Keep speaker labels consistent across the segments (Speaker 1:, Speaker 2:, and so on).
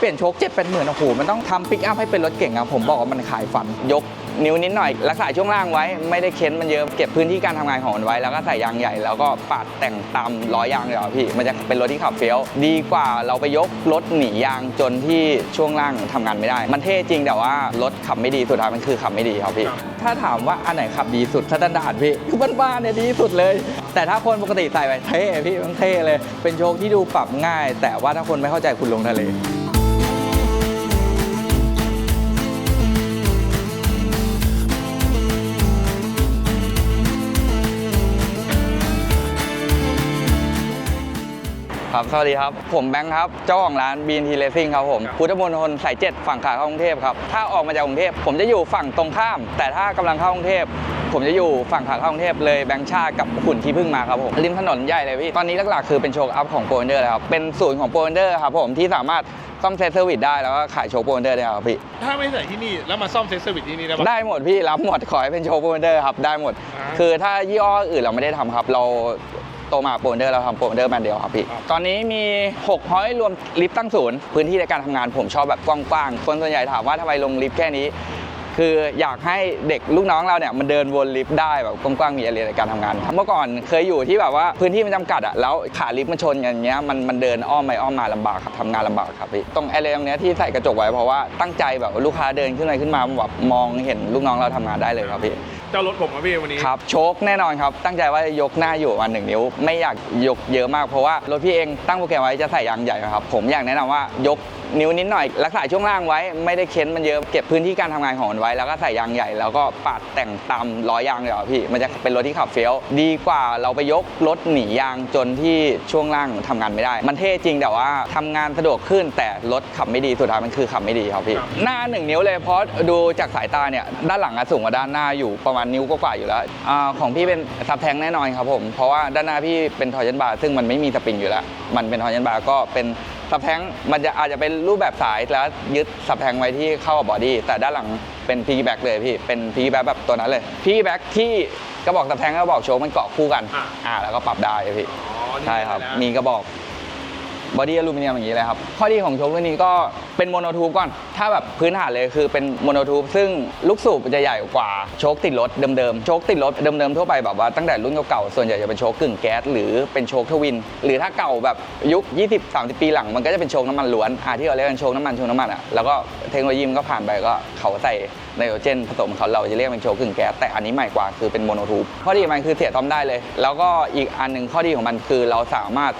Speaker 1: เปลี่ยนโชคเจ็ดเป็นหมื่นโอ้โหมันต้องทำปิกอัพให้เป็นรถเก่งอะผมบอกว่ามันขายฝันยกนิ้วนิดหน่อย รักษาช่วงล่างไว้ ไม่ได้เค้นมันเยอะเก็บพื้นที่การทำงานของมันไว้ แล้วก็ใส่ยางใหญ่ แล้วก็ปาดแต่งตามล้อยางเลยอะพี่มันจะเป็นรถที่ขับเฟี้ยว ดีกว่าเราไปยกรถหนียางจนที่ช่วงล่างทำงานไม่ได้ มันเท่จริงแต่ว่ารถขับไม่ดีสุดท้ายมันคือขับไม่ดีครับพี่ ถ้าถามว่าอันไหนขับดีสุดสแตนดาร์ดพี่คือบ้านๆเนี่ยดีสุดเลย แต่ถ้าคนปกติใส่ไปเท่พี่มันเท่เลย เป็นโชคที่ดูปรับง่าย แต่ว่าถ้าคนไม่เข้าใจคุณลงทะเล ครับ สวัสดีครับ ผมแบงค์ครับ เจ้าของร้าน BNT Racing ครับผมพุทธมณฑลสายเจ็ดฝั่งขาเข้ากรุงเทพครับ ถ้าออกมาจากกรุงเทพผมจะอยู่ฝั่งตรงข้าม แต่ถ้ากำลังเข้ากรุงเทพผมจะอยู่ฝั่งขาเข้ากรุงเทพเลยแบงค์ชาติกับหุ่นที่เพิ่งมาครับผมริมถนนใหญ่เลยพี่ ตอนนี้หลักๆคือเป็นโชว์อัพของโปรเดอร์เลยครับ เป็นศูนย์ของโปรเดอร์ครับผมที่สามารถซ่อมเซตเซอร์วิสได้แล้วก็ขายโชว์โปรเดอร์ได้ครับพี่
Speaker 2: ถ้าไม่ใส่ที่นี่แล้วมาซ่อมเซ็ตเซอร์วิสที่นี่ได้ปะ
Speaker 1: ได้หมดพี่รับหมดขอให้เป็นโชว์โปรเดอร์ครับได้หมด
Speaker 2: อ่า
Speaker 1: คือถ้ายี่ห้ออื่นเราไม่ได้ทำครับเรา โตมาโปรเดอร์เราทำโปรเดอร์แบรนด์เดียวครับพี่
Speaker 2: ครับ
Speaker 1: ตอนนี้มี 6 ห้อยรวมลิฟต์ตั้งศูนย์พื้นที่ในการทำงานผมชอบแบบกว้างๆคนส่วนใหญ่ถามว่าทำไมลงลิฟต์แค่นี้ คืออยากให้เด็กลูกน้องเราเนี่ยมันเดินวนลิฟต์ได้แบบกว้างๆมีอะไรในการทำงานเมื่อก่อนเคยอยู่ที่แบบว่าพื้นที่มันจำกัดอะแล้วขาลิฟต์มันชนกันอย่างเงี้ยมันมันเดินอ้อมไปอ้อมมาลำบากครับทำงานลำบากครับพี่ตรงแอร์เรตรงเนี้ยที่ใส่กระจกไว้เพราะว่าตั้งใจแบบว่าลูกค้าเดินขึ้นไปขึ้นมาแบบมองเห็นลูกน้องเราทำงานได้เลยครับพี่
Speaker 2: เจ้ารถผมครับพี่วันนี้
Speaker 1: ครับโชคแน่นอนครับ ตั้งใจว่าจะยกหน้าอยู่ประมาณหนึ่งนิ้ว ไม่อยากยกเยอะมากเพราะว่ารถพี่เองตั้งโปรแกรมไว้จะใส่ยางใหญ่ครับ ผมอยากแนะนำว่ายก นิ้วนิดหน่อย รักษาช่วงล่างไว้ไม่ได้เค้นมันเยอะเก็บพื้นที่การทำงานของมันไว้ แล้วก็ใส่ยางใหญ่ แล้วก็ปาดแต่งตามล้อยางเลยครับพี่ มันจะเป็นรถที่ขับเฟี้ยว ดีกว่าเราไปยกรถหนียางจนที่ช่วงล่างทำงานไม่ได้ มันเท่จริงแต่ว่าทำงานสะดวกขึ้นแต่รถขับไม่ดีสุดท้ายมันคือขับไม่ดีครับพี่
Speaker 2: ครับ
Speaker 1: หน้าหนึ่งนิ้วเลยเพราะดูจากสายตาเนี่ยด้านหลังอะสูงกว่าด้านหน้าอยู่ประมาณนิ้วกว่าๆอยู่แล้วอาของพี่เป็นซับแทงแน่นอนครับผมเพราะว่าด้านหน้าพี่เป็นทอร์เจนบาร์ซึ่งมันไม่มีสปริงอยู่แล้ว มันเป็นทอร์เจนบาร์ก็เป็น ซับแทงมันจะอาจจะเป็นรูปแบบสายแล้วยึดซับแทงไว้ที่เข้ากับบอดี้แต่ด้านหลังเป็นพีแบ็กเลยพี่เป็นพีแบ็กแบบตัวนั้นเลยพีแบ็กที่กระบอกซับแทงกับกระบอกโชว์มันเกาะคู่กัน
Speaker 2: อะ
Speaker 1: อ่าแล้วก็ปรับได้พี่
Speaker 2: อ๋อนี่
Speaker 1: ใช่ครับ
Speaker 2: นะ
Speaker 1: มีกระบอก บอดี้อลูมิเนียมอย่างนี้เลยครับ ข้อดีของโชครุ่นนี้ก็เป็นโมโนทูบก่อน ถ้าแบบพื้นฐานเลยคือเป็นโมโนทูบซึ่งลูกสูบจะใหญ่กว่าโชคติดรถเดิมๆ โชคติดรถเดิมๆทั่วไปแบบว่าตั้งแต่รุ่นเก่าๆ ส่วนใหญ่จะเป็นโชคกึ่งแก๊สหรือเป็นโชคทวิน หรือถ้าเก่าแบบยุค 20-30 ปีหลังมันก็จะเป็นโชคน้ำมันล้วนอะที่เราเรียกกันโชคน้ำมันโชคน้ำมันอะแล้วก็เทคโนโลยีมันก็ผ่านไปก็เขาใส่ไนโตรเจนผสมเขาเราจะเรียกเป็นโชคกึ่งแก๊สแต่อันนี้ใหม่กว่าคือเป็นโมโนทูบข้อดีมันคือเสียต้อมได้เลย แล้วก็อีกอันหนึ่งข้อดีของมันคือเราสามารถ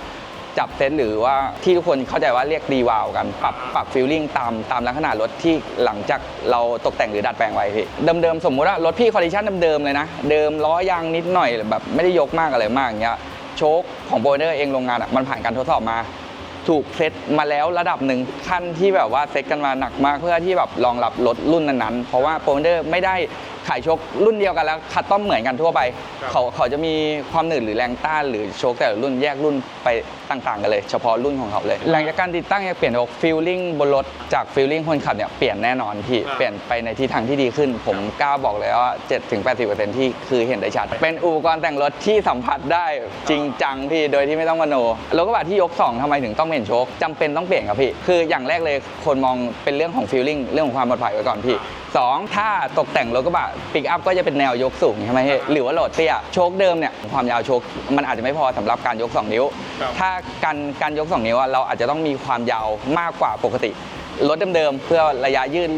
Speaker 1: จับเซตหรือว่าที่ทุกคนเข้าใจว่าเรียกดีวาวกัน ปรับปรับฟิลลิ่งตามตามลักษณะรถที่หลังจากเราตกแต่งหรือดัดแปลงไว้พี่เดิมๆสมมุติว่ารถพี่คอลิชันเดิมๆเลยนะ เดิมล้อยางนิดหน่อยแบบไม่ได้ยกมากอะไรมากอย่างเงี้ยโชคของโบเนอร์เองโรงงานอะมันผ่านการทดสอบมา ถูกเซตมาแล้วระดับหนึ่งขั้นที่แบบว่าเซตกันมาหนักมากเพื่อที่แบบรองรับรถรุ่นนั้นๆ เพราะว่าโปรเดอร์ไม่ได้ ขายโชครุ่นเดียวกันแล้วคัดต้อมเหมือนกันทั่วไป
Speaker 2: ครับ
Speaker 1: เขาเขาจะมีความหนืดหรือแรงต้านหรือโชคแต่ละรุ่นแยกรุ่นไปต่างๆกันเลย เฉพาะรุ่นของเขาเลย หลังจากการติดตั้งจะเปลี่ยนโชคฟิลลิ่งบนรถจากฟิลลิ่งคนขับเนี่ยเปลี่ยนแน่นอนพี่
Speaker 2: ครับ
Speaker 1: เปลี่ยนไปในทิศทางที่ดีขึ้น ผมกล้าบอกเลยว่า 7-80%ที่คือเห็นได้ชัด เป็นอุปกรณ์แต่งรถที่สัมผัสได้จริงจังพี่โดยที่ไม่ต้องมโนรถกระบะที่ยก2ทำไมถึงต้องเปลี่ยนโชคจำเป็นต้องเปลี่ยนครับพี่คืออย่างแรกเลยคนมองเป็นเรื่องของฟีลลิ่งเรื่องของความปลอดภัยไว้ก่อนพี่สองถ้าตกแต่งรถกระบะปิกอัพก็จะเป็นแนวยกสูงใช่ไหมพี่หรือว่าโหลดเตี้ยโชคเดิมเนี่ยความยาวโชคมันอาจจะไม่พอสำหรับการยก 2 นิ้ว
Speaker 2: ครับ
Speaker 1: ถ้าการการยก 2 นิ้วอะเราอาจจะต้องมีความยาวมากกว่าปกติ รถเดิมๆเพื่อระยะยืด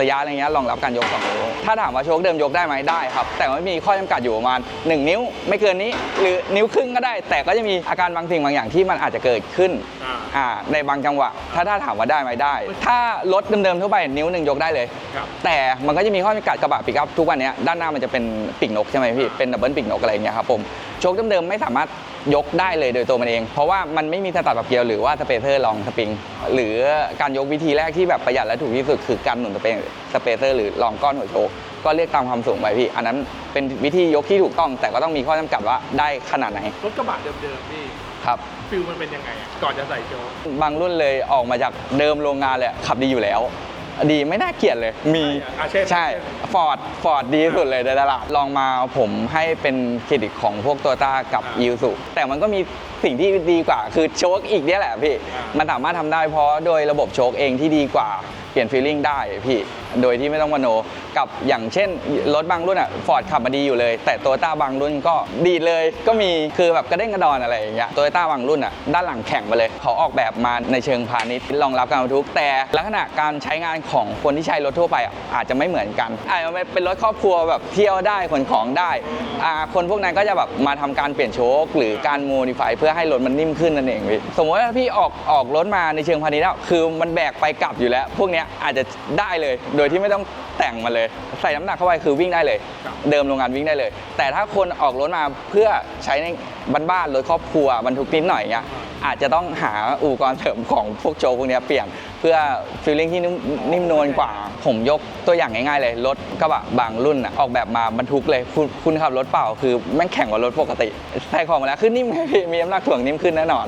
Speaker 1: ระยะอะไรเงี้ยรองรับการยก2นิ้วถ้าถามว่าโชคเดิมยกได้ไหมได้ครับ แต่ว่ามีข้อจำกัดอยู่ประมาณ 1 นิ้ว ไม่เกินนี้ หรือนิ้วครึ่งก็ได้ แต่ก็จะมีอาการบางสิ่งบางอย่างที่มันอาจจะเกิดขึ้น
Speaker 2: อ่า
Speaker 1: อ่าในบางจังหวะ ถ้าถ้าถามว่าได้ไหมได้ ถ้ารถเดิมๆทั่วไปนิ้วหนึ่งยกได้เลย
Speaker 2: ครับ
Speaker 1: แต่มันก็จะมีข้อจำกัดกระบะปิกอัพทุกวันเนี้ยด้านหน้ามันจะเป็นปีกนกใช่ไหมพี่เป็นดับเบิลปีกนกอะไรอย่างเงี้ยครับผมโชคเดิมๆไม่สามารถ ยกได้เลยโดยตัวมันเอง เพราะว่ามันไม่มีสตัดแบบเกียวหรือว่าสเปเซอร์รองสปริง หรือการยกวิธีแรกที่แบบประหยัดและถูกที่สุดคือการหนุนสเปนสเปเซอร์หรือรองก้อนหัวโชคก็เรียกตามความสูงไปพี่ อันนั้นเป็นวิธียกที่ถูกต้อง แต่ก็ต้องมีข้อจำกัดว่าได้ขนาดไหน
Speaker 2: รถกระบะเดิมๆนี่
Speaker 1: ครับ
Speaker 2: ฟิลมันเป็นยังไงอะก่อนจะใส่โจ๊ก
Speaker 1: บางรุ่นเลยออกมาจากเดิมโรงงานเลยขับดีอยู่แล้ว ดีไม่น่าเกลียดเลย มี
Speaker 2: อะเช่น
Speaker 1: ใช่ฟอร์ดฟอร์ดดีที่สุดเลยในตลาดลองมาผมให้เป็นเครดิตของพวกตัวต้ากับ
Speaker 2: อ่า
Speaker 1: อิวสุแต่มันก็มีสิ่งที่ดีกว่า คือโชคอีกเนี่ยแหละพี่
Speaker 2: อ่ามั
Speaker 1: มันสามารถทำได้เพราะโดยระบบโชคเองที่ดีกว่าเปลี่ยนฟีลลิ่งได้พี่โดยที่ไม่ต้องมโน กับอย่างเช่น รถบางรุ่นอะฟอร์ดขับมาดีอยู่เลย แต่โตโยต้าบางรุ่นก็ดีเลยก็มีคือแบบกระเด้งกระดอนอะไรอย่างเงี้ยโตโยต้าบางรุ่นอะด้านหลังแข็งไปเลยเขาออกแบบมาในเชิงพาณิชย์รองรับการบรรทุก แต่ลักษณะการใช้งานของคนที่ใช้รถทั่วไปอะอาจจะไม่เหมือนกันอาจจะเป็นรถครอบครัวแบบเที่ยวได้ขนของได้อ่าคนพวกนั้นก็จะแบบมาทำการเปลี่ยนโชคหรือการโมดิฟายเพื่อให้รถมันนิ่มขึ้นนั่นเองพี่สมมติว่าพี่ออกออกรถมาในเชิงพาณิชย์แล้วคือมันแบกไปกลับอยู่แล้ว พวกเนี้ยอาจจะได้เลยโดยที่ไม่ต้องแต่งมาเลย ใส่น้ำหนักเข้าไปคือวิ่งได้เลย
Speaker 2: ครับ
Speaker 1: เดิมโรงงานวิ่งได้เลย แต่ถ้าคนออกรถมาเพื่อใช้ในบ้านๆรถครอบครัวบรรทุกนิดหน่อยเงี้ยอาจจะต้องหาอุปกรณ์เสริมของพวกโจกพวกเนี้ยเปลี่ยนเพื่อฟีลลิ่งที่นิ่มนิ่มนวลกว่า ผมยกตัวอย่างง่ายๆเลย รถกระบะบางรุ่นอะออกแบบมาบรรทุกเลยคุณคุณขับรถเปล่าคือแม่งแข่งกว่ารถปกติใส่ของมาแล้วคือนิ่มไงพี่มีน้ำหนักถ่วงนิ่มขึ้นแน่นอน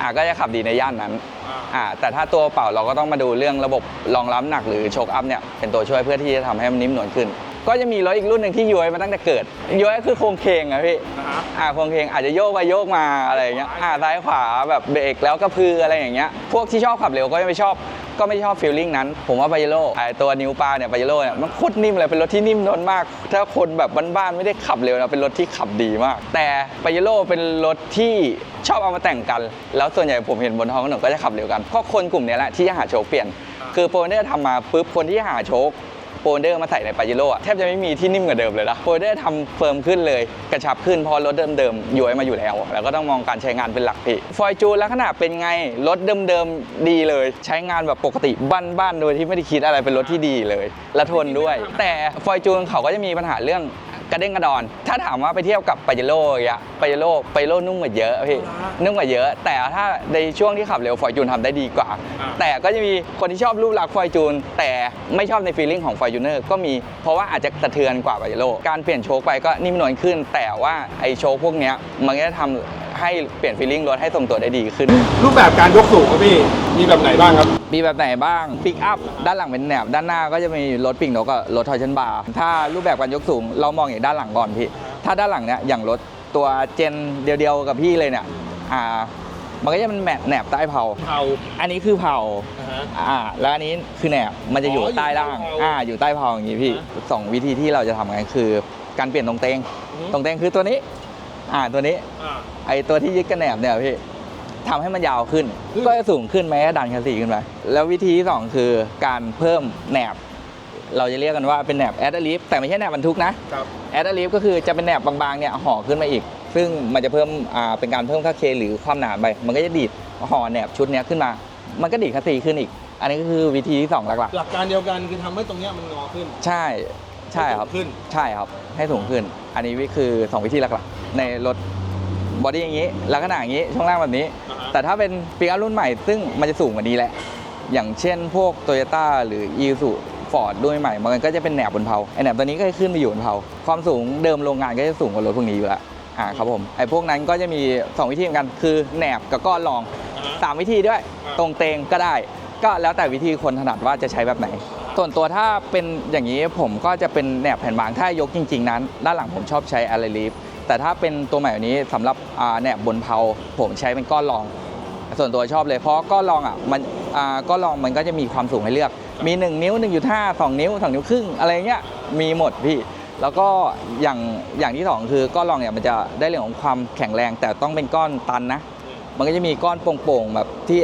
Speaker 1: อะก็จะขับดีในย่านนั้น
Speaker 2: อ่า
Speaker 1: อ่าแต่ถ้าตัวเปล่าเราก็ต้องมาดูเรื่องระบบรองรับน้ำหนักหรือโชคอัพเนี่ยเป็นตัวช่วยเพื่อที่จะทำให้มันนิ่มนวลขึ้น ก็จะมีรถอีกรุ่นหนึ่งที่ย้อยมาตั้งแต่เกิดย้อยก็คือโครงเคงอะพี่
Speaker 2: นะฮะ
Speaker 1: อ่าโครงเคงอาจจะโยกไปโยกมาอะไรอย่างเงี้ยอ่าซ้ายขวาแบบเบรกแล้วก็พืออะไรอย่างเงี้ยพวกที่ชอบขับเร็วก็ไม่ชอบ ก็ไม่ชอบฟีลลิ่งนั้น ผมว่าปาเยโร่ไอตัวนิวปลาเนี่ยปาเยโร่เนี่ยมันโคตรนิ่มเลยเป็นรถที่นิ่มนวลมาก ถ้าคนแบบบ้านๆไม่ได้ขับเร็วนะเป็นรถที่ขับดีมาก แต่ปาเยโร่เป็นรถที่ชอบเอามาแต่งกัน แล้วส่วนใหญ่ผมเห็นบนท้องถนนก็จะขับเร็วกันเพราะคนกลุ่มนี้แหละที่จะหาโชคเปลี่ยน คือโปรเดอร์ทำมาปุ๊บคนที่หาโชค รเดอร์มาใส่ในปาเยโร่อะแทบจะไม่มีที่นิ่มกว่าเดิมเลยนะโปรเดอร์ทำเฟิร์มขึ้นเลย กระชับขึ้นพอรถเดิมๆย้อยมาอยู่แล้ว แล้วก็ต้องมองการใช้งานเป็นหลักพี่ฟอยจูนลักษณะเป็นไง รถเดิมๆดีเลย ใช้งานแบบปกติบ้านๆโดยที่ไม่ได้คิดอะไรเป็นรถที่ดีเลย และทนด้วย แต่ฟอยจูนเขาก็จะมีปัญหาเรื่อง กระเด้งกระดอน ถ้าถามว่าไปเที่ยวกับปาเจโร่อย่างเงี้ยปาเจโร่ปาเจโร่นุ่มกว่าเยอะพี่นุ่มกว่าเยอะ แต่ถ้าในช่วงที่ขับเร็วฟอยจูนทำได้ดีกว่า
Speaker 2: อ่า
Speaker 1: แต่ก็จะมีคนที่ชอบรูปลักษณ์ฟอยจูนแต่ไม่ชอบในฟีลลิ่งของฟอยจูเนอร์ก็มีเพราะว่าอาจจะสะเทือนกว่าปาเจโร่การเปลี่ยนโชคไปก็นิ่มนวลขึ้น แต่ว่าไอโชคพวกเนี้ยมันก็จะทำ ให้เปลี่ยนฟีลลิ่งรถให้ทรงตัวได้ดีขึ้น
Speaker 2: รูปแบบการยกสูงครับพี่ มีแบบไหนบ้างครับ
Speaker 1: มีแบบไหนบ้างปิกอัพด้านหลังเป็นแหนบด้านหน้าก็จะมีรถปิกนกกับรถทอยชันบาร์ถ้ารูปแบบการยกสูง เรามองอย่างด้านหลังก่อนพี่ ถ้าด้านหลังเนี่ยอย่างรถตัวเจนเดียวๆกับพี่เลยเนี่ยอ่ามันก็จะเป็นแมทแหนบใต้เผา
Speaker 2: เผา
Speaker 1: อันนี้คือเผา
Speaker 2: นะฮะ
Speaker 1: อ่า แล้วอันนี้คือแหนบ มันจะอยู่
Speaker 2: อ๋ออยู่
Speaker 1: ใต้ล่าง
Speaker 2: ใต้เผา
Speaker 1: อ่า อยู่ใต้เผาอย่างงี้พี่
Speaker 2: อ่า
Speaker 1: สองวิธีที่เราจะทำกันคือ การเปลี่ยนตรงเตง
Speaker 2: อือฮึ
Speaker 1: ตรงเตงคือตัวนี้ อ่าตัวนี้
Speaker 2: อ่า
Speaker 1: ไอตัวที่ยึดกระแหนบเนี่ยพี่ทำให้มันยาวขึ้น
Speaker 2: ขึ้น
Speaker 1: ก็จะสูงขึ้นไหมดันคันสีขึ้นไปแล้ววิธีที่สองคือการเพิ่มแหนบ เราจะเรียกกันว่าเป็นแหนบแอดลิฟแต่ไม่ใช่แหนบบรรทุกนะ ครับ แอดลิฟก็คือจะเป็นแหนบบางๆเนี่ยห่อขึ้นมาอีก ซึ่งมันจะเพิ่มอ่าเป็นการเพิ่มค่าเคหรือความหนาไป มันก็จะดีดห่อแหนบชุดเนี้ยขึ้นมา มันก็ดีดคันสีขึ้นอีก อันนี้ก็คือวิธีที่สองหลัก
Speaker 2: หลักการเดียวกันคือทำให้ตรงเนี้ยมันงอขึ้น
Speaker 1: ๆใช่ ใช่ครับ
Speaker 2: ขึ้น
Speaker 1: ใช่ครับ ให้สูงขึ้น อันนี้คือ2วิธีหลักๆ ในรถบอดี้อย่างนี้ลักษณะอย่างนี้ช่วงล่างแบบนี้
Speaker 2: อ่าฮะ
Speaker 1: แต่ถ้าเป็นปีกอัพรุ่นใหม่ซึ่งมันจะสูงกว่านี้แหละ อย่างเช่นพวก t o y ยต้หรือ i s u f o r d ด้วยใหม่มันก็จะเป็นแหนบบนเพาไอแหนบตัวนี้ก็จะขึ้นไปอยู่บนเพาความสูงเดิมโรงงานก็จะสูงกว่ารถพวกนี้อยู่แล้วอ่าครับผมไอพวกนั้นก็จะมี 2 วิธีเหมือนกัน คือแหนบกับก้อนรอง
Speaker 2: อ่าฮะ
Speaker 1: สามวิธีด้วย
Speaker 2: อ่า
Speaker 1: ตรงเตงก็ได้ ก็แล้วแต่วิธีคนถนัดว่าจะใช้แบบไหน ส่วนตัวถ้าเป็นอย่างนี้ผมก็จะเป็นแหนบแผ่นบางถ้ายกจริง ๆ นั้น ด้านหลังผมชอบใช้อะไรลีฟ แต่ถ้าเป็นตัวใหม่กว่านี้สำหรับแหนบบนเพาผมใช้เป็นก้อนรอง ส่วนตัวชอบเลยเพราะก้อนรองอะมันก้อนรองมันก็จะมีความสูงให้เลือก มี 1 นิ้ว 1.5 2 นิ้ว 2 นิ้วครึ่งอะไรเงี้ยมีหมดพี่แล้วก็อย่างอย่างที่สองคือก้อนรองเนี่ยมันจะได้เรื่องของความแข็งแรง แต่ต้องเป็นก้อนตันนะ มันก็จะมีก้อนโป่งๆแบบที่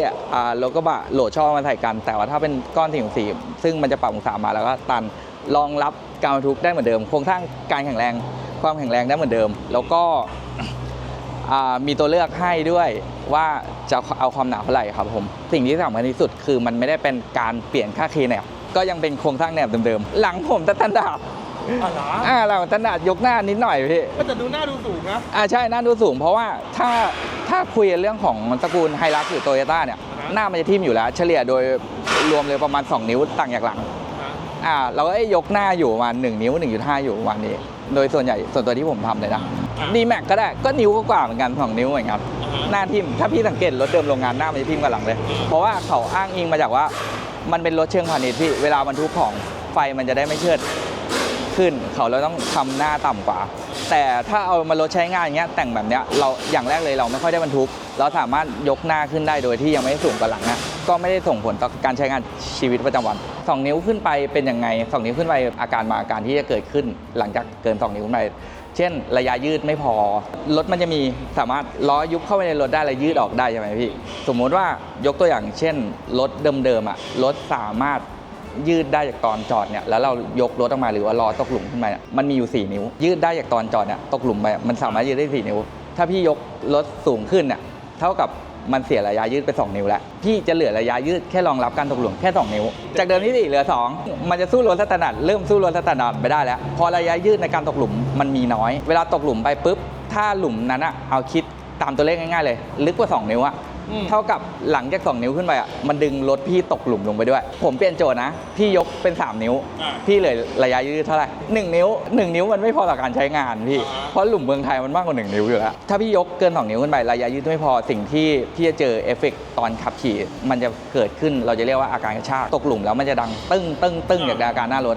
Speaker 1: รถกระบะโหลดช่อมาใส่กัน แต่ว่าถ้าเป็นก้อนสี่สีซึ่งมันจะปรับองศามาแล้วก็ตันรองรับการบรรทุกได้เหมือนเดิม โครงสร้างการแข็งแรง ความแข็งแรงได้เหมือนเดิม แล้วก็อ่ามีตัวเลือกให้ด้วยว่าจะเอาความหนาเท่าไหร่ครับผม สิ่งที่สำคัญที่สุดคือมันไม่ได้เป็นการเปลี่ยนค่าเคแนบก็ยังเป็นโครงสร้างแนบเดิมๆ หลังผมสแตนดาร์ด
Speaker 2: อ๋อเหรอ
Speaker 1: อ่าหลังสแตนดาร์ดยกหน้านิดหน่อยพี่
Speaker 2: ก็จะดูหน้าดูสูงนะ
Speaker 1: อ่าใช่หน้าดูสูงเพราะว่าถ้าถ้าคุยเรื่องของตระกูลไฮรักหรือโตโยต้าเนี่ย
Speaker 2: อ่าฮะ
Speaker 1: หน้ามันจะทิ่มอยู่แล้ว เฉลี่ยโดยรวมเลยประมาณ 2 นิ้วต่างจากหลัง
Speaker 2: อ่า
Speaker 1: อ่าเราก็ยกหน้าอยู่ประมาณ1นิ้ว 1.5 อยู่ประมาณนี้ โดยส่วนใหญ่ส่วนตัวที่ผมทำเลยนะดีแม็กก็ได้ก็นิ้วก็กว่าเหมือนกัน2นิ้วเหมือนกัน
Speaker 2: อ่าฮะ
Speaker 1: หน้าทิ่มถ้าพี่สังเกตรถเดิมโรงงานหน้ามันจะทิ่มกับหลังเลย เพราะว่าเขาอ้างอิงมาจากว่ามันเป็นรถเชิงพาณิชย์ที่เวลาบรรทุกของไฟมันจะได้ไม่เชิด ขึ้น เขาเราต้องทำหน้าต่ำกว่า แต่ถ้าเอามารถใช้งานอย่างเงี้ยแต่งแบบเนี้ยเราอย่างแรกเลยเราไม่ค่อยได้บรรทุก เราสามารถยกหน้าขึ้นได้โดยที่ยังไม่สูงกว่าหลังนะก็ไม่ได้ส่งผลต่อการใช้งานชีวิตประจำวัน 2 นิ้วขึ้นไปเป็นยังไง 2 นิ้วขึ้นไปอาการมาอาการที่จะเกิดขึ้น หลังจากเกิน 2 นิ้วขึ้นไปเช่น ระยะยืดไม่พอ รถมันจะมีสามารถล้อยุบเข้าไปในรถได้และยืดออกได้ใช่ไหมพี่ สมมุติว่ายกตัวอย่างเช่น รถเดิมๆอะรถสามารถ ยืดได้จากตอนจอดเนี่ยแล้วเรายกรถออกมาหรือว่าล้อตกหลุมขึ้นมาเนี่ยมันมีอยู่ 4 นิ้ว ยืดได้จากตอนจอดเนี่ยตกหลุมไปมันสามารถยืดได้ 4 นิ้ว ถ้าพี่ยกรถสูงขึ้นเนี่ยเท่ากับมันเสียระยะยืดไป 2 นิ้วแล้วพี่จะเหลือระยะยืดแค่รองรับการตกหลุมแค่ 2 นิ้ว จากเดิมที่สี่เหลือ 2 มันจะสู้รถสแตนดาร์ดเริ่มสู้รถสแตนดาร์ดไปได้แล้ว พอระยะยืดในการตกหลุมมันมีน้อย เวลาตกหลุมไปปุ๊บถ้าหลุมนั้นอะเอาคิดตามตัวเลขง่ายๆเลย ลึกกว่า 2 นิ้วอะ
Speaker 2: อืม
Speaker 1: เท่ากับหลังจาก 2 นิ้วขึ้นไปอะมันดึงรถพี่ตกหลุมลงไปด้วย ผมเปลี่ยนโจทย์นะ พี่ยกเป็น 3 นิ้ว
Speaker 2: อ่า
Speaker 1: พี่เหลยระยะยืดเท่าไหร่1นิ้ว1นิ้วมันไม่พอต่อการใช้งานพี่
Speaker 2: อ่า
Speaker 1: เพราะหลุมเมืองไทยมันมากกว่า 1 นิ้วอยู่แล้ว ถ้าพี่ยกเกิน 2 นิ้วขึ้นไประยะยืดไม่พอสิ่งที่พี่จะเจอเอฟเฟกต์ตอนขับขี่ มันจะเกิดขึ้นเราจะเรียกว่าอาการกระชากตกหลุมแล้วมันจะดังตึ้งตึ้งตึ้งจากอาการหน้ารถ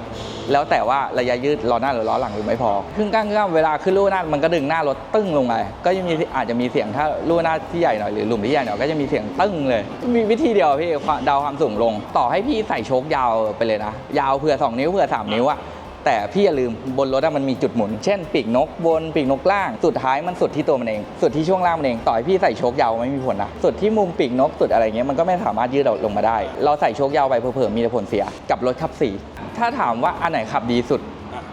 Speaker 1: แล้วแต่ว่าระยะยืดล้อหน้าหรือล้อหลังหรือไม่พอครึ่งกลางครึ่งกลางเวลาขึ้นลู่หน้ามันก็ดึงหน้ารถตึ้งลงไปก็จะมีอาจจะมีเสียงถ้าลู่หน้าที่ใหญ่หน่อยหรือหลุมที่ใหญ่หน่อยก็จะมีเสียงตึ้งเลย มีวิธีเดียวพี่ความเดาความสูงลง ต่อให้พี่ใส่โชคยาวไปเลยนะ ยาวเผื่อ 2 นิ้วเผื่อ 3 นิ้วอะแต่พี่อย่าลืมบนรถอะมันมีจุดหมุน เช่นปีกนกบนปีกนกล่าง สุดท้ายมันสุดที่ตัวมันเอง สุดที่ช่วงล่างมันเอง ต่อให้พี่ใส่โชคยาวไม่มีผลนะ สุดที่มุมปีกนกสุดอะไรเงี้ยมันก็ไม่สามารถยืดลงมาได้ เราใส่โชคยาวไปเผื่อมีแต่ผลเสีย กับรถขับสี่ถ้าถามว่าอันไหนขับดีสุด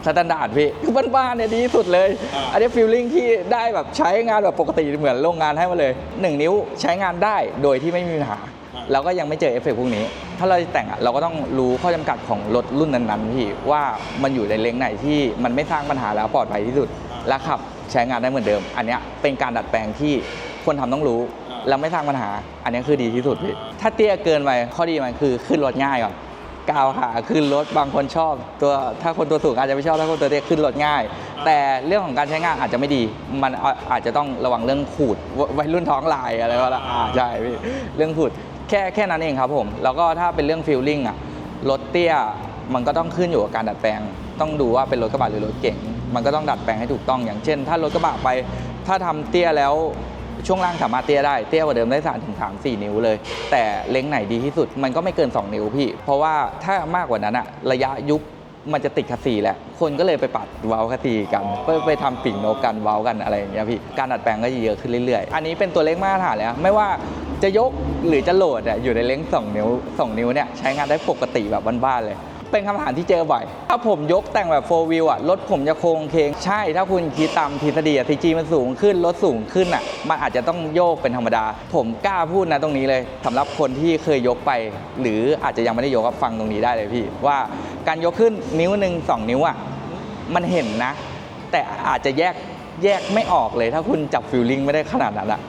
Speaker 1: สแตนดาร์ดพี่คือบ้านๆเนี่ยดีที่สุดเลย
Speaker 2: อ่า
Speaker 1: อันนี้ฟีลลิ่งที่ได้แบบใช้งานแบบปกติเหมือนโรงงานให้มาเลย 1 นิ้วใช้งานได้โดยที่ไม่มีปัญหาแล้วก็ยังไม่เจอเอฟเฟกต์พวกนี้ ถ้าเราจะแต่งอะเราก็ต้องรู้ข้อจำกัดของรถรุ่นนั้นๆพี่ว่ามันอยู่ในเลนส์ไหนที่มันไม่สร้างปัญหาแล้วปลอดภัยที่สุด และขับใช้งานได้เหมือนเดิม อันเนี้ยเป็นการดัดแปลงที่คนทำต้องรู้แล้วไม่สร้างปัญหา อันเนี้ยคือดีที่สุดพี่ถ้าเตี้ยเกินไปข้อดีมันคือขึ้นรถง่ายก่อน ก้าวขาขึ้นรถบางคนชอบ ตัวถ้าคนตัวสูงอาจจะไม่ชอบถ้าคนตัวเตี้ยขึ้นรถง่าย แต่เรื่องของการใช้งานอาจจะไม่ดี มันอาอาจจะต้องระวังเรื่องขูดววัยรุ่นท้องลายอะไรก็แล้วอ่าใช่พี่เรื่องขูดแค่แค่นั้นเองครับผม แล้วก็ถ้าเป็นเรื่องฟิลลิ่งอะรถเตี้ยมันก็ต้องขึ้นอยู่กับการดัดแปลง ต้องดูว่าเป็นรถกระบะหรือรถเก๋งมันก็ต้องดัดแปลงให้ถูกต้องอย่างเช่น ถ้ารถกระบะไป ถ้าทำเตี้ยแล้ว ช่วงล่างสามารถเตี้ยได้เตี้ยกว่าเดิมได้3ถึง3 4นิ้วเลย แต่เล็งไหนดีที่สุดมันก็ไม่เกิน 2 นิ้วพี่ เพราะว่าถ้ามากกว่านั้นอะระยะยุบมันจะติดคัสซีแหละ คนก็เลยไปปัดเว้าคัสซีกัน ไปไปทำปิ่งนกกันเว้ากันอะไรอย่างเงี้ยพี่ การดัดแปลงก็เยอะขึ้นเรื่อยๆ อันนี้เป็นตัวเล็กมาตรฐานเลยนะไม่ว่าจะยกหรือจะโหลดอะอยู่ในเล้ง2นิ้ว2นิ้วเนี่ยใช้งานได้ปกติแบบบ้านๆเลย เป็นคำถามที่เจอบ่อย ถ้าผมยกแต่งแบบ4 wheel อะรถผมจะโค้งเคงใช่ ถ้าคุณคิดตามทฤษฎีอะ TG มันสูงขึ้นรถสูงขึ้นอะมันอาจจะต้องโยกเป็นธรรมดา ผมกล้าพูดนะตรงนี้เลยสำหรับคนที่เคยยกไป หรืออาจจะยังไม่ได้ยกฟังตรงนี้ได้เลยพี่ ว่าการยกขึ้นนิ้วหนึ่งสองนิ้วอะมันเห็นนะ แต่อาจจะแยกแยกไม่ออกเลย ถ้าคุณจับฟิลลิ่งไม่ได้ขนาดนั้นอะ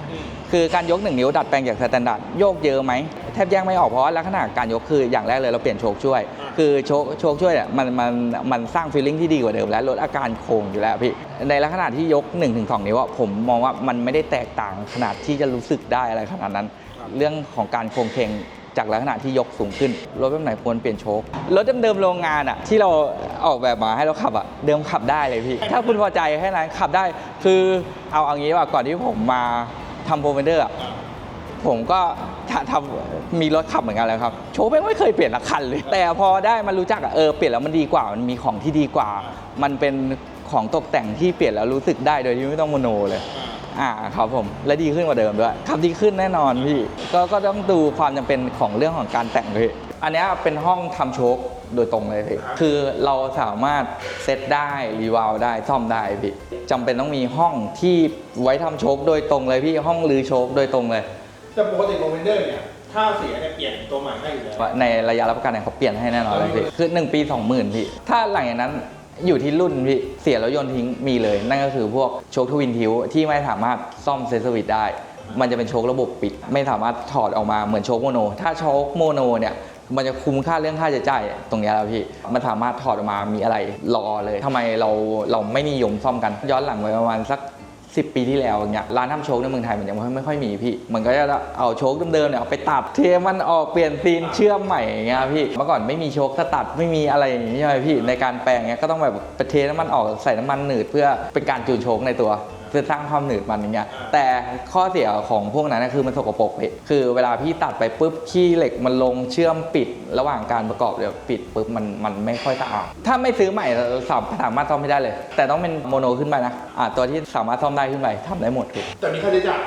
Speaker 1: คือการยก1นิ้วดัดแปลงจากสแตนดาร์ดโยกเยอะไหม แทบแยกไม่ออกเพราะว่าลักษณะการยกคืออย่างแรกเลยเราเปลี่ยนโชคช่วย
Speaker 2: อ่า
Speaker 1: คือโชคโชคช่วยเนี่ยมันมันมันสร้างฟีลลิ่งที่ดีกว่าเดิม และลดอาการโค้งอยู่แล้วพี่ในลักษณะที่ยก 1-2 นิ้วอะผมมองว่ามันไม่ได้แตกต่างขนาดที่จะรู้สึกได้อะไรขนาดนั้น เรื่องของการโค้งเคงจากลักษณะที่ยกสูงขึ้น รถแบบไหนควรเปลี่ยนโชครถเดิมๆโรงงานอะที่เราออกแบบมาให้เราขับอะเดิมขับได้เลยพี่ ถ้าคุณพอใจแค่นั้นขับได้ คือเอาเอางี้ว่าก่อนที่ผมมาทำโปรเฟนเดอร์อะ ผมก็ทำทำมีรถขับเหมือนกันแล้วครับ โชว์แม่งไม่เคยเปลี่ยนละคันเลย แต่พอได้มารู้จักอะเออเปลี่ยนแล้วมันดีกว่า มันมีของที่ดีกว่า มันเป็นของตกแต่งที่เปลี่ยนแล้วรู้สึกได้โดยที่ไม่ต้องโมโนเลยอ่าครับผมและดีขึ้นกว่าเดิมด้วยขับดีขึ้นแน่นอนพี่ก็ก็ต้องดูความจำเป็นของเรื่องของการแต่งพี่อันเนี้ยเป็นห้องทำโชคโดยตรงเลยพี่คือเราสามารถเซตได้รีวาลได้ซ่อมได้พี่จำเป็นต้องมีห้องที่ไว้ทำโชคโดยตรงเลยพี่ห้องรื้อโชคโดยตรงเลย
Speaker 2: แต่ปกติโมเมนเดอร์เนี่ย ถ้าเสียเนี่ยเปลี่ยนตัวใหม่ให้อยู่แล้ว
Speaker 1: ในระยะรับประกันเนี่ยเขาเปลี่ยนให้แน่นอนเลยพี่คือ 1 ปี 20,000 พี่ ถ้าหลังจากนั้นอยู่ที่รุ่นพี่เสียแล้วโยนทิ้งมีเลย นั่นก็คือพวกโชคทวินทิวที่ไม่สามารถซ่อมเซสวิตได้ มันจะเป็นโชคระบบปิด ไม่สามารถถอดออกมาเหมือนโชคโมโน ถ้าโชคโมโนเนี่ยมันจะคุ้มค่าเรื่องค่าใช้จ่ายตรงเนี้ยแล้วพี่ มันสามารถถอดออกมามีอะไรรอเลยทำไมเราเราไม่นิยมซ่อมกัน ย้อนหลังไปประมาณสัก 10 ปีที่แล้วอย่างเงี้ยร้านทำโชคในเมืองไทยมันยังไม่ไม่ค่อยมีพี่ มันก็จะเอาโชคเดิมๆเนี่ยเอาไปตัดเทมันออกเปลี่ยนซีนเชื่อมใหม่อย่างเงี้ยพี่เมื่อก่อนไม่มีโชคสตัดไม่มีอะไรอย่างเงี้ใช่ไหมพี่ในการแปลงเงี้ยก็ต้องแบบไปเทน้ำมันออกใส่น้ำมันหนืดเพื่อเป็นการจูนโชคในตัว เพื่อสร้างความหนืดมันอย่างเงี้ย
Speaker 2: อ่า
Speaker 1: แต่ข้อเสียของพวกนั้นนะคือมันสกปรกพี่คือเวลาพี่ตัดไปปุ๊บขี้เหล็กมันลงเชื่อมปิด ระหว่างการประกอบเดี๋ยวปิดปุ๊บมันมันไม่ค่อยสะอาดถ้าไม่ซื้อใหม่เราสามสามารถซ่อมไม่ได้เลย แต่ต้องเป็นโมโนขึ้นไปนะอ่าตัวที่สามารถซ่อมได้ขึ้นไปทำได้หมดพี่
Speaker 2: แต่มีค่าใช้จ่าย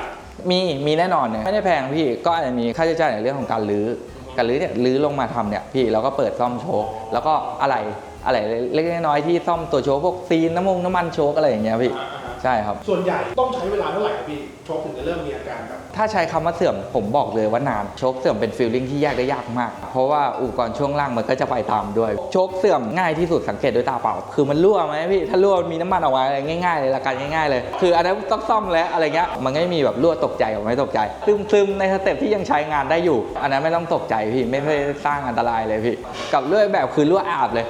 Speaker 1: มีมีแน่นอนเนี่ยไม่ได้แพงพี่ก็อาจจะมีค่าใช้จ่ายในเรื่องของการรื้อการรื้อเนี่ยรื้อลงมาทำเนี่ยพี่เราก็เปิดซ่อมโชคแล้วก็อะไรอะไรเล็กๆน้อยๆที่ซ่อมตัวโชคพวกซีนน้ำมงน้ำมันโชคอะไรอย่างเงี้ยพี่
Speaker 2: อ่าอ่า
Speaker 1: ใช่ครับ
Speaker 2: ส่วนใหญ่ต้องใช้เวลาเท่าไหร่ครับพี่โชคถึงจะเริ่มมีอาการแบบ
Speaker 1: ถ้าใช้คำว่าเสื่อมผมบอกเลยว่านานโชคเสื่อมเป็นฟีลลิ่งที่แยกได้ยากมาก เพราะว่าอุปกรณ์ช่วงล่างมันก็จะไปตามด้วย โชคเสื่อมง่ายที่สุดสังเกตด้วยตาเปล่า คือมันรั่วไหมพี่ถ้ารั่วมีน้ำมันออกมาอะไรง่ายๆเลยละกันง่ายๆเลย คืออันนั้นต้องซ่อมแล้วอะไรเงี้ยมันก็ไม่มีแบบรั่วตกใจออกไม่ตกใจซึมซึมๆในสเต็ปที่ยังใช้งานได้อยู่ อันนั้นไม่ต้องตกใจพี่ไม่ได้สร้างอันตรายเลยพี่ กับรั่วแบบคือรั่วอาบเลย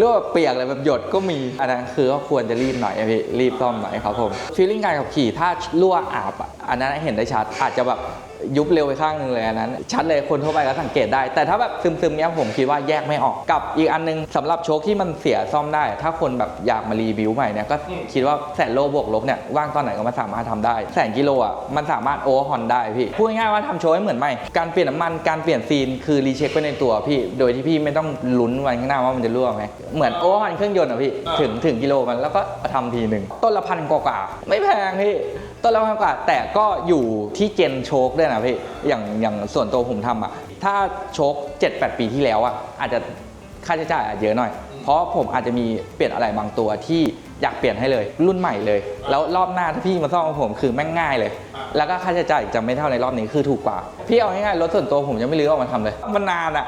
Speaker 1: รั่วแบบเปียกเลยแบบหยดก็มี อันนั้นคือก็ควรจะรีบหน่อยพี่รีบซ่อมหน่อยครับผมฟีลลิ่งการขับขี่ถ้ารั่วอาบอะอันนั้นเห็นได้ชัดอาจจะแบบ ยุบเร็วไปข้างหนึ่งเลยอันนั้น ชัดเลยคนทั่วไปก็สังเกตได้ แต่ถ้าแบบซึมๆเนี้ยผมคิดว่าแยกไม่ออกกับอีกอันนึงสำหรับโชคที่มันเสียซ่อมได้ ถ้าคนแบบอยากมารีวิวใหม่เนี่ยก็
Speaker 2: อืม
Speaker 1: คิดว่าแสนโลบวกลบเนี่ยว่างตอนไหนก็มาสามารถทำได้ แสนกิโลอะมันสามารถโอเวอร์ฮอนได้พี่พูดง่ายๆว่าทำโชว์ให้เหมือนใหม่การเปลี่ยนน้ำมันการเปลี่ยนซีนคือรีเช็คไปในตัวพี่ โดยที่พี่ไม่ต้องลุ้นวันข้างหน้าว่ามันจะรั่วไหมเหมือนโอเวอร์ฮอนเครื่องยนต์อะพี่
Speaker 2: อ่า
Speaker 1: ถึงถึงกิโลมันแล้วก็มาทำทีหนึ่งต้นละพันกว่าๆไม่แพงพี่ ต้นละพันกว่า แต่ก็อยู่ที่เจนโชคด้วยนะพี่อย่างอย่างส่วนตัวผมทำอะถ้าโชค7-8 ปีที่แล้วอะอาจจะค่าใช้จ่ายอาจจะเยอะหน่อย เพราะผมอาจจะมีเปลี่ยนอะไรบางตัวที่อยากเปลี่ยนให้เลย รุ่นใหม่เลย แล้วรอบหน้าถ้าพี่มาซ่อมกับผมคือแม่งง่ายเลย แล้วก็ค่าใช้จ่ายจะไม่เท่าในรอบนี้คือถูกกว่า พี่เอาง่ายๆรถส่วนตัวผมยังไม่รื้อออกมาทำเลย มันนานอะ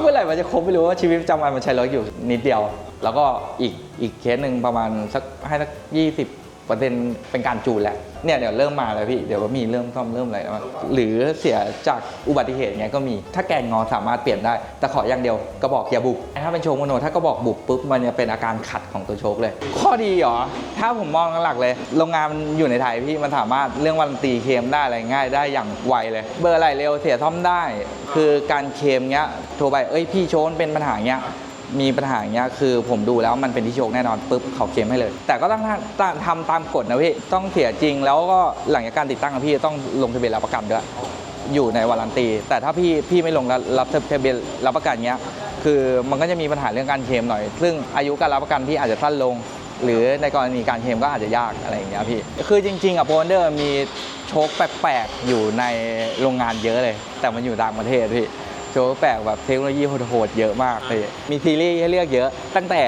Speaker 1: เมื่อไหร่มันจะครบไม่รู้ว่าชีวิตประจำวันมันใช้รถอยู่นิดเดียว แล้วก็อีกอีกเคสหนึ่งประมาณสักให้สักยี่สิบ ปร์เซ็นเป็นการจูนแหละเนี่ยเดี๋ยวเริ่มมาแล้วพี่เดี๋ยวก็มีเริ่มซ่อมเริ่มอะไรแล้วหรือเสียจากอุบัติเหตุเงี้ยก็มีถ้าแกนงอสามารถเปลี่ยนได้ แต่ขออย่างเดียวกระบอกอย่าบุบถ้าเป็นโชว์โมโนถ้ากระบอกบุบปุ๊บมันจะเป็นอาการขัดของตัวโชคเลย ข้อดีเหรอถ้าผมมองหลักเลย โรงงานมันอยู่ในไทยพี่มันสามารถเรื่องวันตีเคมได้อะไรง่ายได้อย่างไวเลย เบอร์อะไรเร็วเสียซ่อมได้ คือการเคมเงี้ยโทรไปเอ้ยพี่โชนเป็นปัญหาเงี้ย มีปัญหาอย่างเงี้ยคือผมดูแล้วมันเป็นที่โชคแน่นอนปุ๊บเขาเคลมให้เลย แต่ก็ต้องทำตามกฎนะพี่ต้องเสียจริงแล้วก็หลังจากการติดตั้งอะพี่ต้องลงทะเบียนรับประกันด้วยอยู่ในวารันตี แต่ถ้าพี่พี่ไม่ลงรับทะเบียนรับประกันเงี้ยคือมันก็จะมีปัญหาเรื่องการเคลมหน่อย ซึ่งอายุการรับประกันพี่อาจจะสั้นลง หรือในกรณีการเคลมก็อาจจะยากอะไรอย่างเงี้ยพี่คือจริงๆอะโปรเดอร์มีโชคแปลกๆอยู่ในโรงงานเยอะเลย แต่มันอยู่ต่างประเทศพี่ โชคแปลกแบบเทคโนโลยีโหดๆเยอะมากพี่มีซีรีส์ให้เลือกเยอะ ตั้งแต่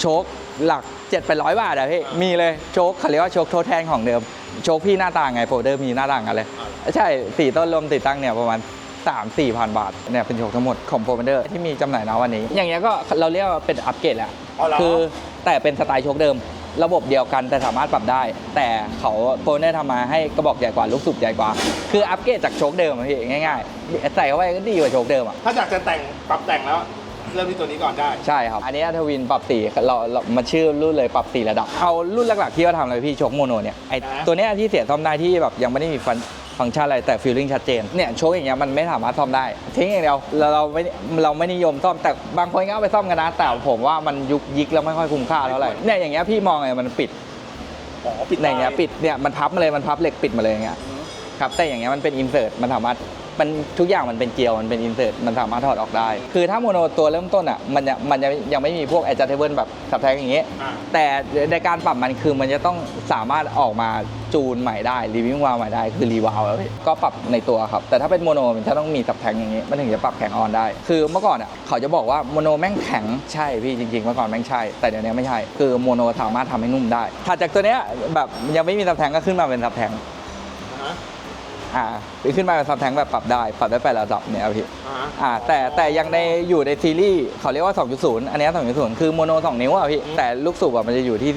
Speaker 1: โชคหลัก7 8 0 0บาทอะพี่มีเลยโชคเขาเรียกว่าโชคทดแทนของเดิม โชคพี่หน้าต่างไงโฟลเดอร์มีหน้าต่างกันเลย ใช่สี่ต้นรวมติดตั้งเนี่ยประมาณ3 4พันบาทเนี่ยเป็นโชคทั้งหมดของโฟลเดอร์ที่มีจำหน่ายนะวันนี้ อย่างเงี้ยก็เราเรียกว่าเป็นอัปเกรดแหละ
Speaker 2: อ๋อเหรอ
Speaker 1: คือแต่เป็นสไตล์โชคเดิม ระบบเดียวกันแต่สามารถปรับได้ แต่เขาโฟลเดอร์ทำมาให้กระบอกใหญ่กว่าลูกสูบใหญ่กว่า คืออัปเกรดจากโชคเดิมอะพี่ง่ายๆ ใส่เข้าไปก็ดีกว่าโชคเดิมอะ
Speaker 2: ถ้าอยากจะแต่งปรับแต่งแล้ว เริ่มที่ตัวนี้ก่อนได้
Speaker 1: ใช่ครับ อันนี้ทวินปรับสีเราเรามาชื่อรุ่นเลยปรับสีระดับ เอารุ่นหลักๆที่เราทำเลยพี่โชคโมโนเนี่ยไอ
Speaker 2: อ่า
Speaker 1: ตัวเนี้ยที่เสียซ่อมได้ที่แบบยังไม่ได้มีฟัง ฟังก์ชันอะไรแต่ฟีลลิ่งชัดเจนเนี่ยโชคอย่างเงี้ยมันไม่สามารถซ่อมได้ทิ้งอย่างเดียวเราเราไม่เราไม่นิยมซ่อมแต่บางคนก็เอาไปซ่อมกันนะแต่ผมว่ามันยุกยิกแล้วไม่ค่อยคุ้มค่าเท่าไหร่เนี่ยอย่างเงี้ยพี่มองไงมันปิด
Speaker 2: อ๋อปิด
Speaker 1: ในอย่างเงี้ย
Speaker 2: ได้
Speaker 1: ปิดเนี่ยมันพับมาเลยมันพับเหล็กปิดมาเลยอย่างเงี้ย
Speaker 2: อืม
Speaker 1: ครับแต่อย่างเงี้ยมันเป็นอินเสิร์ตมันสามารถ มันทุกอย่างมันเป็นเกลียวมันเป็นอินเสิร์ตมันสามารถถอดออกได้ คือถ้าโมโนตัวเริ่มต้นอะมันจะมันจะยังไม่มีพวก adjustable แบบสับแทงอย่างเงี้ย
Speaker 2: อ่า
Speaker 1: แต่ในการปรับมันคือมันจะต้องสามารถออกมาจูนใหม่ได้รีวิววาล์วใหม่ได้คือรีวาล์วแล้วพี่ก็ปรับในตัวครับ แต่ถ้าเป็นโมโนมันจะต้องมีสับแทงอย่างงี้มันถึงจะปรับแข็งออนได้ คือเมื่อก่อนอะเขาจะบอกว่าโมโนแม่งแข็งใช่พี่จริงๆเมื่อก่อนแม่งใช่ แต่เดี๋ยวนี้ไม่ใช่คือโมโนสามารถทำให้นุ่มได้ถัดจากตัวเนี้ยแบบยังไม่มีสับแทงก็ขึ้นมาเป็นสับแทง
Speaker 2: อ่าฮะ
Speaker 1: อ่าขึ้นมาเป็นซับแทงแบบปรับได้ปรับได้แปดระดับเนี่ยครับพี่
Speaker 2: อ่าฮะ
Speaker 1: อ่าแต่แต่ยังในอยู่ในซีรีส์เขาเรียกว่า 2.0 อันเนี้ย2.0 คือโมโน 2 นิ้วอะพี่ แต่ลูกสูบอะมันจะอยู่ที่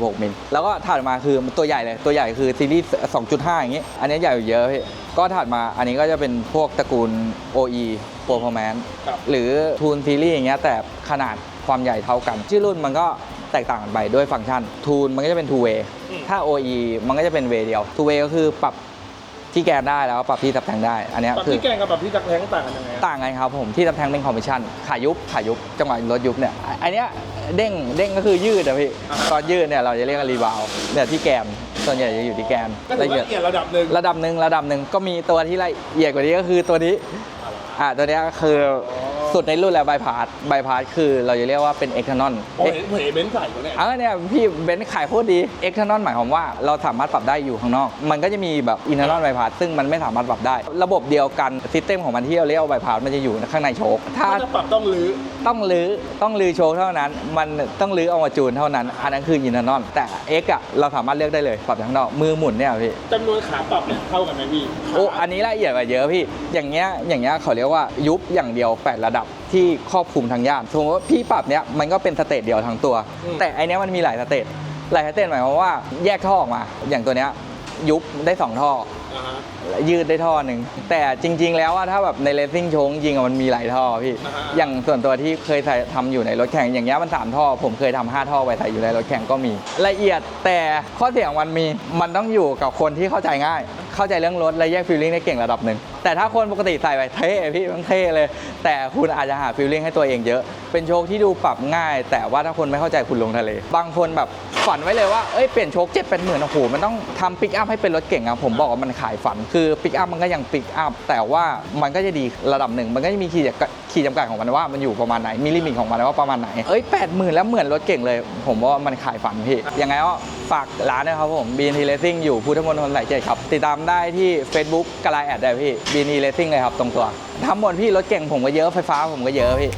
Speaker 1: 46มิลแล้วก็ถัดมาคือตัวใหญ่เลย ตัวใหญ่คือซีรีส์ 2.5 อย่างงี้ อันเนี้ยใหญ่กว่าเยอะพี่ก็ถัดมาอันนี้ก็จะเป็นพวกตระกูล OE Performance
Speaker 2: ครับ
Speaker 1: หรือทูนซีรีส์อย่างเงี้ยแต่ขนาดความใหญ่เท่ากัน ชื่อรุ่นมันก็แตกต่างกันไปด้วยฟังก์ชันทูนมันก็จะเป็น two way
Speaker 2: อืม
Speaker 1: ถ้า OE มันก็จะเป็นเวเดียว two way ก็คือปรับ ที่แกนได้แล้วก็ปรับที่ตับแทงได้ อันเนี้ย
Speaker 2: ปรับ
Speaker 1: คือ
Speaker 2: ที่แกงกับปรับที่จักรแทงต่างกันยังไงอะ
Speaker 1: ต่างกันครับผมที่ตับแทงเป็นคอมมิชชั่นขายุบขายุบจังหวะรถยุบเนี่ยอันเนี้ยเด้งเด้งก็คือยืดอะพี่ตอนยืดเนี่ยเราจะเรียกว่ารีบาวเนี่ยที่แกนส่วนใหญ่จะอยู่ที่แกน
Speaker 2: ก็ถือว่าละเอียดระดับหนึ่ง
Speaker 1: ระดับหนึ่งระดับหนึ่งก็มีตัวที่ละเอียดกว่านี้ก็คือตัวนี้อ่าตัวเนี้ยก็คือ สุดในรุ่นแล้วใบพาร์ใบพาร์คือเราจะเรียกว่าเป็นเอ็กทานอน
Speaker 2: โอ้เห็นเห็นเบนซ์ใส่ตัวเนี้ย
Speaker 1: เออเนี่ยพี่เบนซ์ขายโคตรดีเอ็กทานอนหมายความว่าเราสามารถปรับได้อยู่ข้างนอก มันก็จะมีแบบอินทานอนใบพาร์ซึ่งมันไม่สามารถปรับได้ ระบบเดียวกันซิสเต็มของมันที่เราเรียกว่าใบพาร์มันจะอยู่ข้างในโชคถ้า
Speaker 2: ถ้าจะปรับต้องรื้อ
Speaker 1: ต้องลื้อต้องลื้อโชว์เท่านั้น มันต้องลื้อเอามาจูนเท่านั้น อันนั้นคืออินทานอนแต่ X อะเราสามารถเลือกได้เลยปรับจากข้างนอกมือหมุนเนี่ยพี่
Speaker 2: จำนวนขาปรับเนี่ยเท่ากันไหมพี่
Speaker 1: โอ้อันนี้ละเอียดกว่าเยอะพี่ อย่างเงี้ยอย่างเงี้ยเขาเรียกว่ายุบอย่างเดียว 8 ระดับ ที่ครอบคลุมทางย่านสมมติว่าพี่ปรับเนี้ยมันก็เป็นสเตจเดียวทั้งตัวแต่อันเนี้ยมันมีหลายสเตจหลายสเตจหมายความว่าแยกท่อออกมา อย่างตัวเนี้ยยุบได้สองท่อ
Speaker 2: อ่าฮะ
Speaker 1: ยืดได้ท่อหนึ่งแต่จริง ๆ แล้วว่าถ้าแบบในเลสซิ่งโชงจริงอะมันมีหลายท่อพี่
Speaker 2: อ่าฮะ
Speaker 1: อย่างส่วนตัวที่เคยใส่ทำอยู่ในรถแข่งอย่างเงี้ยมัน 3 ท่อ ผมเคยทำ5ท่อไปใส่อยู่ในรถแข่งก็มี ละเอียดแต่ข้อเสียของมันมีมันต้องอยู่กับคนที่เข้าใจง่าย เข้าใจเรื่องรถและแยกฟิลลิ่งได้เก่งระดับหนึ่ง แต่ถ้าคนปกติใส่ไปเท่พี่มันเท่เลย แต่คุณอาจจะหาฟิลลิ่งให้ตัวเองเยอะ เป็นโชคที่ดูปรับง่าย แต่ว่าถ้าคนไม่เข้าใจคุณลงทะเล บางคนแบบฝันไว้เลยว่าเอ้ยเปลี่ยนโชคเจ็ดเป็นหมื่นโอ้โหมันต้องทำปิกอัพให้เป็นรถเก่งอะผมบอกว่ามันขายฝัน คือปิกอัพมันก็ยังปิกอัพแต่ว่ามันก็จะดีระดับหนึ่งมันก็จะมีขีดจำกัดขีดจำกัดของมันว่ามันอยู่ประมาณไหนมีลิมิตของมันว่าประมาณไหนเอ้ยแปดหมื่นแล้วเหมือนรถเก่งเลย ผมว่ามันขายฝันพี่ยังไงก็ ฝากร้านนะครับผม BNT Racing อยู่พุทธมณฑลสายเจ็ดครับ ติดตามได้ที่ Facebook กลายแอดได้พี่ BNT Racing เลยครับตรงตัวทั้งหมดพี่รถเก่งผมก็เยอะไฟฟ้าผมก็เยอะพี่